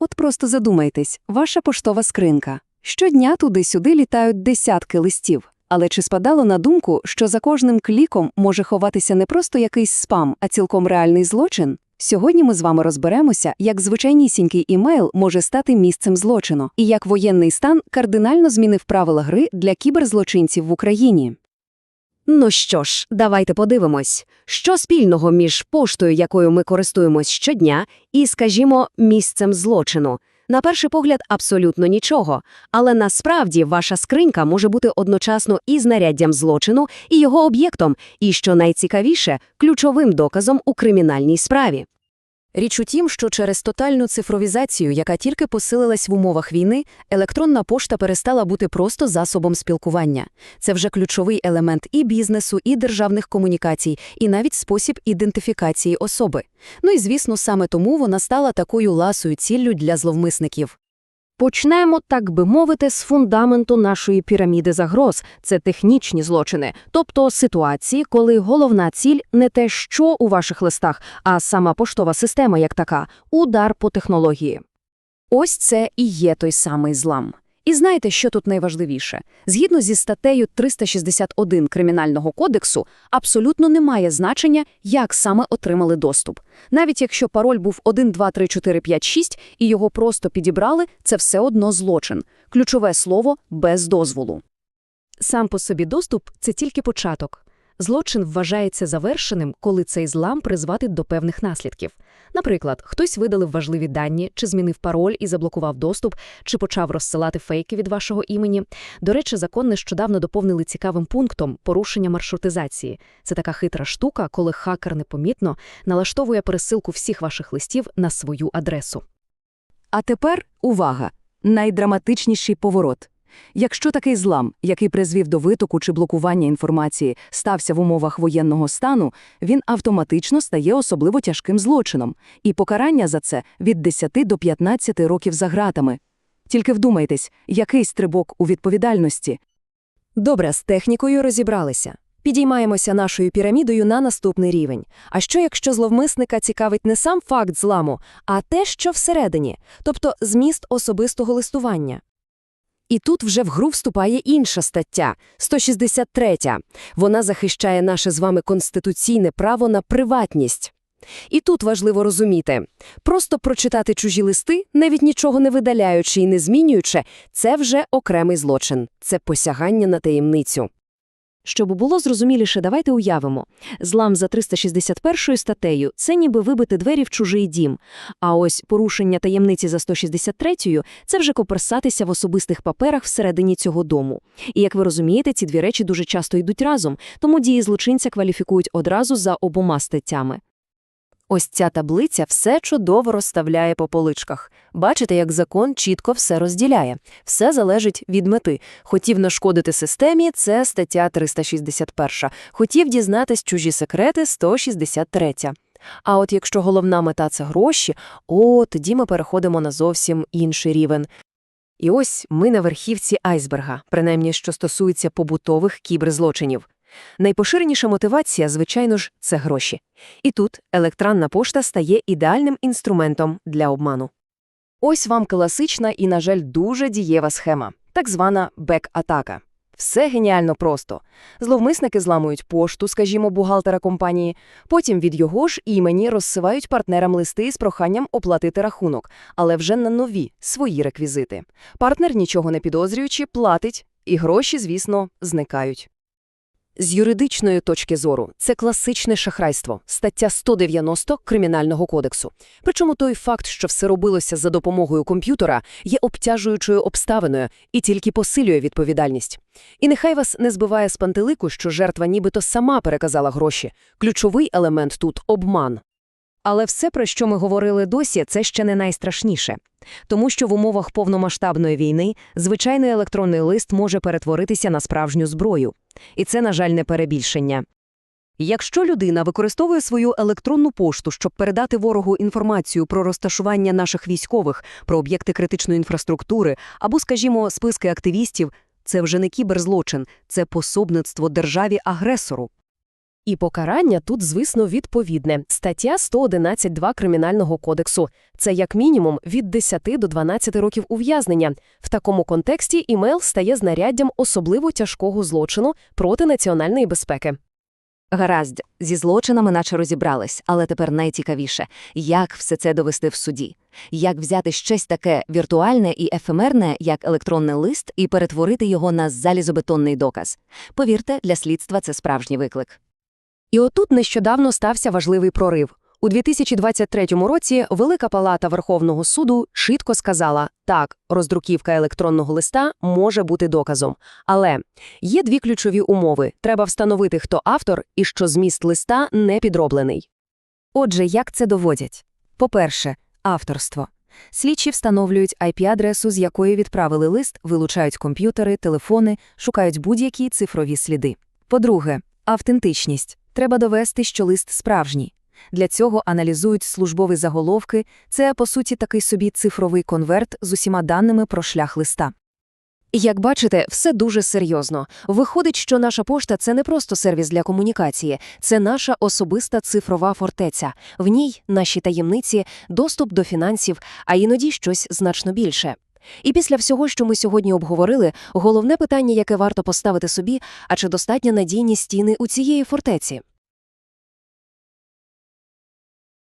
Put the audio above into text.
От просто задумайтесь, ваша поштова скринка. Щодня туди-сюди літають десятки листів. Але чи спадало на думку, що за кожним кліком може ховатися не просто якийсь спам, а цілком реальний злочин? Сьогодні ми з вами розберемося, як звичайнісінький імейл може стати місцем злочину, і як воєнний стан кардинально змінив правила гри для кіберзлочинців в Україні. Ну що ж, давайте подивимось, що спільного між поштою, якою ми користуємось щодня, і, скажімо, місцем злочину. На перший погляд, абсолютно нічого, але насправді ваша скринька може бути одночасно і знаряддям злочину, і його об'єктом, і, що найцікавіше, ключовим доказом у кримінальній справі. Річ у тім, що через тотальну цифровізацію, яка тільки посилилась в умовах війни, електронна пошта перестала бути просто засобом спілкування. Це вже ключовий елемент і бізнесу, і державних комунікацій, і навіть спосіб ідентифікації особи. Ну і звісно, саме тому вона стала такою ласою ціллю для зловмисників. Почнемо, так би мовити, з фундаменту нашої піраміди загроз – це технічні злочини, тобто ситуації, коли головна ціль не те, що у ваших листах, а сама поштова система як така – удар по технології. Ось це і є той самий злам. І знаєте, що тут найважливіше? Згідно зі статтею 361 Кримінального кодексу, абсолютно немає значення, як саме отримали доступ. Навіть якщо пароль був 1, 2, 3, 4, 5, 6 і його просто підібрали, це все одно злочин. Ключове слово – без дозволу. Сам по собі доступ – це тільки початок. Злочин вважається завершеним, коли цей злам призватить до певних наслідків. Наприклад, хтось видалив важливі дані, чи змінив пароль і заблокував доступ, чи почав розсилати фейки від вашого імені. До речі, закон нещодавно доповнили цікавим пунктом порушення маршрутизації. Це така хитра штука, коли хакер непомітно налаштовує пересилку всіх ваших листів на свою адресу. А тепер увага! Найдраматичніший поворот. Якщо такий злам, який призвів до витоку чи блокування інформації, стався в умовах воєнного стану, він автоматично стає особливо тяжким злочином, і покарання за це від 10 до 15 років за ґратами. Тільки вдумайтесь, який стрибок у відповідальності. Добре, з технікою розібралися. Підіймаємося нашою пірамідою на наступний рівень. А що якщо зловмисника цікавить не сам факт зламу, а те, що всередині, тобто зміст особистого листування? І тут вже в гру вступає інша стаття, 163. Вона захищає наше з вами конституційне право на приватність. І тут важливо розуміти, просто прочитати чужі листи, навіть нічого не видаляючи і не змінюючи, це вже окремий злочин, це посягання на таємницю. Щоб було зрозуміліше, давайте уявимо. Злам за 361 статтею – це ніби вибити двері в чужий дім. А ось порушення таємниці за 163 – це вже коперсатися в особистих паперах всередині цього дому. І, як ви розумієте, ці дві речі дуже часто йдуть разом, тому дії злочинця кваліфікують одразу за обома статтями. Ось ця таблиця все чудово розставляє по поличках. Бачите, як закон чітко все розділяє. Все залежить від мети. Хотів нашкодити системі – це стаття 361. Хотів дізнатись чужі секрети – 163. А от якщо головна мета – це гроші, о, тоді ми переходимо на зовсім інший рівень. І ось ми на верхівці айсберга, принаймні що стосується побутових кіберзлочинів. Найпоширеніша мотивація, звичайно ж, це гроші. І тут електронна пошта стає ідеальним інструментом для обману. Ось вам класична і, на жаль, дуже дієва схема, так звана бек-атака. Все геніально просто. Зловмисники зламують пошту, скажімо, бухгалтера компанії, потім від його ж імені розсивають партнерам листи з проханням оплатити рахунок, але вже на нові, свої реквізити. Партнер, нічого не підозрюючи, платить, і гроші, звісно, зникають. З юридичної точки зору це класичне шахрайство, стаття 190 Кримінального кодексу. Причому той факт, що все робилося за допомогою комп'ютера, є обтяжуючою обставиною і тільки посилює відповідальність. І нехай вас не збиває з пантелику, що жертва нібито сама переказала гроші. Ключовий елемент тут – обман. Але все, про що ми говорили досі, це ще не найстрашніше. Тому що в умовах повномасштабної війни звичайний електронний лист може перетворитися на справжню зброю. І це, на жаль, не перебільшення. Якщо людина використовує свою електронну пошту, щоб передати ворогу інформацію про розташування наших військових, про об'єкти критичної інфраструктури або, скажімо, списки активістів, це вже не кіберзлочин, це пособництво державі-агресору. І покарання тут, звісно, відповідне. Стаття 111.2 Кримінального кодексу. Це як мінімум від 10 до 12 років ув'язнення. В такому контексті імейл стає знаряддям особливо тяжкого злочину проти національної безпеки. Гаразд, зі злочинами наче розібрались, але тепер найцікавіше – як все це довести в суді? Як взяти щось таке віртуальне і ефемерне, як електронний лист, і перетворити його на залізобетонний доказ? Повірте, для слідства це справжній виклик. І отут нещодавно стався важливий прорив. У 2023 році Велика Палата Верховного суду швидко сказала, так, роздруківка електронного листа може бути доказом. Але є дві ключові умови. Треба встановити, хто автор і що зміст листа не підроблений. Отже, як це доводять? По-перше, авторство. Слідчі встановлюють IP-адресу, з якої відправили лист, вилучають комп'ютери, телефони, шукають будь-які цифрові сліди. По-друге, автентичність. Треба довести, що лист справжній. Для цього аналізують службові заголовки. Це, по суті, такий собі цифровий конверт з усіма даними про шлях листа. Як бачите, все дуже серйозно. Виходить, що наша пошта – це не просто сервіс для комунікації, це наша особиста цифрова фортеця. В ній наші таємниці, доступ до фінансів, а іноді щось значно більше. І після всього, що ми сьогодні обговорили, головне питання, яке варто поставити собі, а чи достатня надійні стіни у цієї фортеці?